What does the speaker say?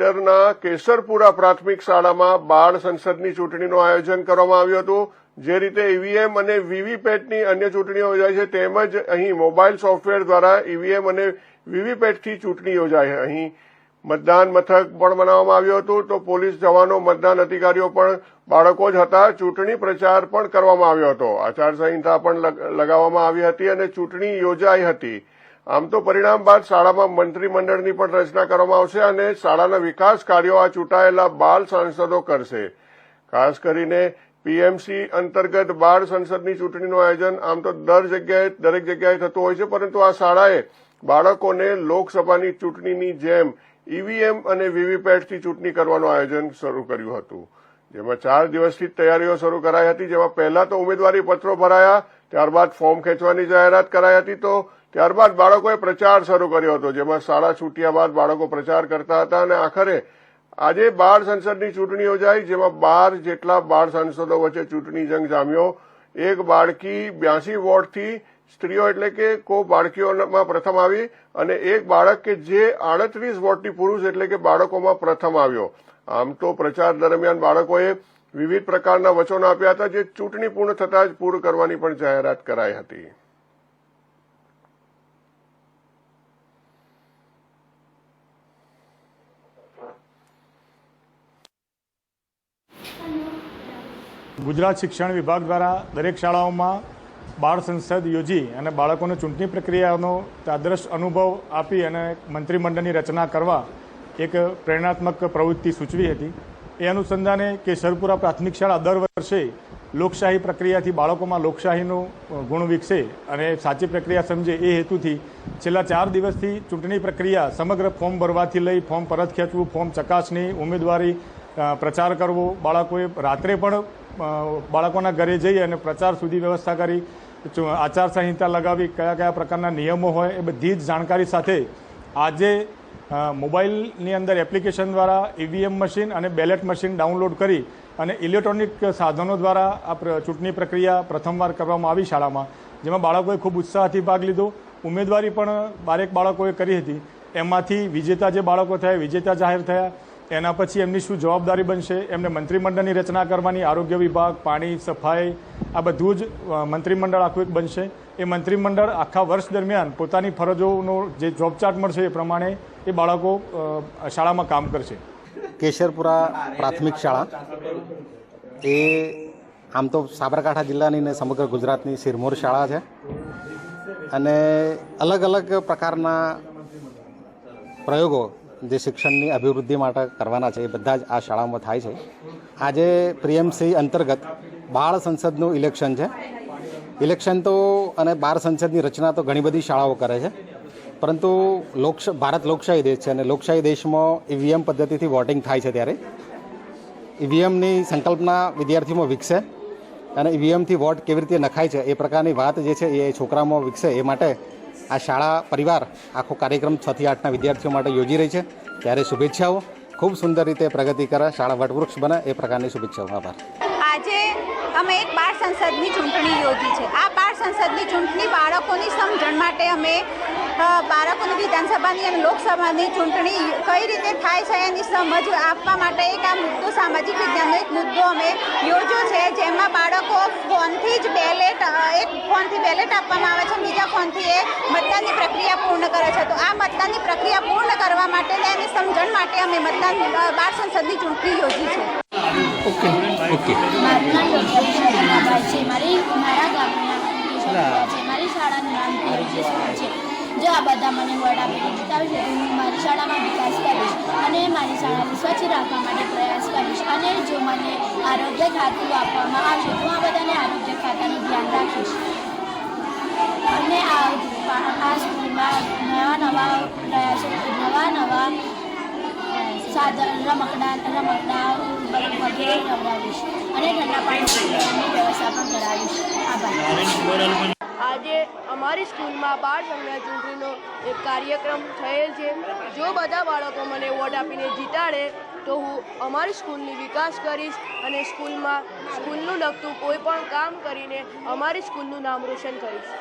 ડરના કેસરપુરા પ્રાથમિક શાળામાં બાળ સંસદની ચૂંટણીનું આયોજન કરવામાં આવ્યું હતું. જે રીતે ઈવીએમ અને વીવીપેટની અન્ય ચૂંટણીઓ યોજાય છે, તેમજ અહીં મોબાઈલ સોફ્ટવેર દ્વારા ઈવીએમ અને વીવીપેટથી ચૂંટણી યોજાય અહીં મતદાન મથક પણ બનાવવામાં આવ્યું હતું. તો પોલીસ જવાનો, મતદાન અધિકારીઓ પણ, બાળકો જ હતા. ચૂંટણી પ્રચાર પણ કરવામાં આવ્યો હતો. આચારસંહિતા પણ લગ- લગાવવામાં આવી હતી અને ચૂંટણી યોજાઈ હતી. આમ તો પરિણામ બાદ શાળામાં મંત્રીમંડળની પણ રચના કરવામાં આવશે અને શાળાના વિકાસ કાર્યો આ ચૂંટાયેલા બાળ સાંસદો કરશે. ખાસ કરીને પીએમસી અંતર્ગત બાળ સંસદની ચૂંટણીનું આયોજન આમ તો દર જગ્યાએ, દરેક જગ્યાએ થતું હોય છે, પરંતુ આ શાળાએ બાળકોને લોકસભાની ચૂંટણીની જેમ ઈવીએમ અને વીવીપેટથી ચૂંટણી કરવાનું આયોજન શરૂ કર્યું હતું. જેમાં ચાર દિવસથી તૈયારીઓ શરૂ કરાઈ હતી, જેમાં પહેલા તો ઉમેદવારી પત્રો ભરાયા, ત્યારબાદ ફોર્મ ખેંચવાની જાહેરાત કરાઈ હતી, તો ત્યારબાદ બાળકોએ પ્રચાર શરૂ કર્યો હતો, જેમાં શાળા છૂટ્યા બાદ બાળકો પ્રચાર કરતા હતા અને આખરે આજે બાળ સંસદની ચૂંટણી યોજાઈ, જેમાં બાર જેટલા બાળ સાંસદો વચ્ચે ચૂંટણી જંગ જામ્યો. એક બાળકી બ્યાસી વોર્ડથી સ્ત્રીઓ એટલે કે કો બાળકીઓમાં પ્રથમ આવી અને એક બાળક કે જે આડત્રીસ વોર્ડથી પુરુષ એટલે કે બાળકોમાં પ્રથમ આવ્યો. આમ તો પ્રચાર દરમિયાન બાળકોએ વિવિધ પ્રકારના વચનો આપ્યા હતા, જે ચૂંટણી પૂર્ણ થતાં જ પૂર્ણ કરવાની પણ જાહેરાત કરાઈ હતી. ગુજરાત શિક્ષણ વિભાગ દ્વારા દરેક શાળાઓમાં બાળ સંસદ યોજી અને બાળકોને ચૂંટણી પ્રક્રિયાનો આદર્શ અનુભવ આપી અને મંત્રીમંડળની રચના કરવા એક પ્રેરણાત્મક પ્રવૃત્તિ સૂચવી હતી. એ અનુસંધાને કેસરપુરા પ્રાથમિક શાળા દર વર્ષે લોકશાહી પ્રક્રિયાથી બાળકોમાં લોકશાહીનું ગુણ વિકસે અને સાચી પ્રક્રિયા સમજે એ હેતુથી છેલ્લા ચાર દિવસથી ચૂંટણી પ્રક્રિયા સમગ્ર ફોર્મ ભરવાથી લઈ ફોર્મ પરત ખેંચવું, ફોર્મ ચકાસણી, ઉમેદવારી પ્રચાર કરવો, બાળકોએ રાત્રે પણ બાળકોના ઘરે જઈ અને પ્રચાર સુધી વ્યવસ્થા કરી આચારસંહિતા લગાવી, કયા કયા પ્રકારના નિયમો હોય એ બધી જ જાણકારી સાથે આજે મોબાઈલની અંદર એપ્લિકેશન દ્વારા ઈવીએમ મશીન અને બેલેટ મશીન ડાઉનલોડ કરી અને ઇલેક્ટ્રોનિક સાધનો દ્વારા આ ચૂંટણી પ્રક્રિયા પ્રથમવાર કરવામાં આવી શાળામાં, જેમાં બાળકોએ ખૂબ ઉત્સાહથી ભાગ લીધો. ઉમેદવારી પણ બારેક બાળકોએ કરી હતી. એમાંથી વિજેતા જે બાળકો થયા, વિજેતા જાહેર થયા એના પછી એમની શું જવાબદારી બનશે? એમને મંત્રીમંડળની રચના કરવાની, આરોગ્ય વિભાગ, પાણી, સફાઈ, આ બધું જ મંત્રીમંડળ આખું એક બનશે. એ મંત્રીમંડળ આખા વર્ષ દરમિયાન પોતાની ફરજોનો જે જોબ ચાર્ટ મળશે એ પ્રમાણે એ બાળકો શાળામાં કામ કરશે. કેશરપુરા પ્રાથમિક શાળા. એ આમ તો સાબરકાંઠા જિલ્લાની ને સમગ્ર ગુજરાતની સિરમોર શાળા છે. અને અલગ અલગ પ્રકારના પ્રયોગો જે શિક્ષણની અભિવૃદ્ધિ માટે કરવાના છે, એ બધા જ આ શાળામાં થાય છે. આજે પ્રિયમસી અંતર્ગત બાળ સંસદનું ઇલેક્શન છે. ઇલેક્શન તો અને બાળ સંસદની રચના તો ઘણી બધી શાળાઓ કરે છે. પરંતુ લોકશ, ભારત લોકશાહી દેશ છે અને લોકશાહી દેશમાં ઈવીએમ પદ્ધતિથી વોટિંગ થાય છે ત્યારે. ઈવીએમની સંકલ્પના વિદ્યાર્થીઓમાં વિકસે અને ઈવીએમથી વોટ કેવી રીતે નખાય છે, એ પ્રકારની વાત જે છે એ છોકરામાં વિકસે, એ માટે આ શાળા પરિવાર આખો કાર્યક્રમ છ થી આઠના વિદ્યાર્થીઓ માટે યોજી રહી છે. ત્યારે શુભેચ્છાઓ. ખૂબ સુંદર રીતે પ્રગતિ કરે શાળા વટવૃક્ષ બને એ પ્રકારની શુભેચ્છાઓ. આભાર. આજે અમે એક બાળ સંસદની ચૂંટણી યોજી છે. આ બાળ સંસદની ચૂંટણી બાળકોની સમજણ માટે અમે બાળકોની વિધાનસભાની અને લોકસભાની ચૂંટણી કઈ રીતે થાય છે એની સમજ આપવા માટે એક આ મુદ્દો સામાજિક વિજ્ઞાનનો એક મુદ્દો અમે યોજ્યો છે, જેમાં બાળકો ફોનથી જ બેલેટ એક ફોનથી બેલેટ આપવામાં આવે છે બીજા ફોનથી એ મતદાનની પ્રક્રિયા પૂર્ણ કરે છે. તો આ મતદાનની પ્રક્રિયા પૂર્ણ કરવા માટે ને એની સમજણ માટે અમે મતદાન બાર બાળ સંસદની ચૂંટણી યોજી છે. મારું નામ ડૉક્ટર છે મારી મારા ગામના છે મારી શાળાનું નામ પીએમસી સ્કૂલ છે. જો આ બધા મને વર્ડ આપીને જીતાવશે તો હું મારી શાળામાં વિકાસ કરીશ અને મારી શાળાને સ્વચ્છ રાખવા માટે પ્રયાસ કરીશ. અને જો મને આરોગ્ય ખાતું આપવામાં આવશે. હું આ બધાને આરોગ્ય ખાતાનું ધ્યાન રાખીશ. અને આ સ્કૂલમાં નવા નવા પ્રયાસો, નવા નવા સાધન, રમકડા રમકડા વગેરે રમડાવીશ અને ઠંડા પાણી વ્યવસ્થા પણ કરાવીશ આભાર આજે અમારી સ્કૂલમાં બાળ સંગ્રહ ચૂંટણીનો એક કાર્યક્રમ થયેલ છે. જો બધા બાળકો મને વોટ આપીને જીતાડે, તો હું અમારી સ્કૂલની વિકાસ કરીશ અને સ્કૂલમાં, સ્કૂલનું લગતું કોઈ પણ કામ કરીને અમારી સ્કૂલનું નામ રોશન કરીશ.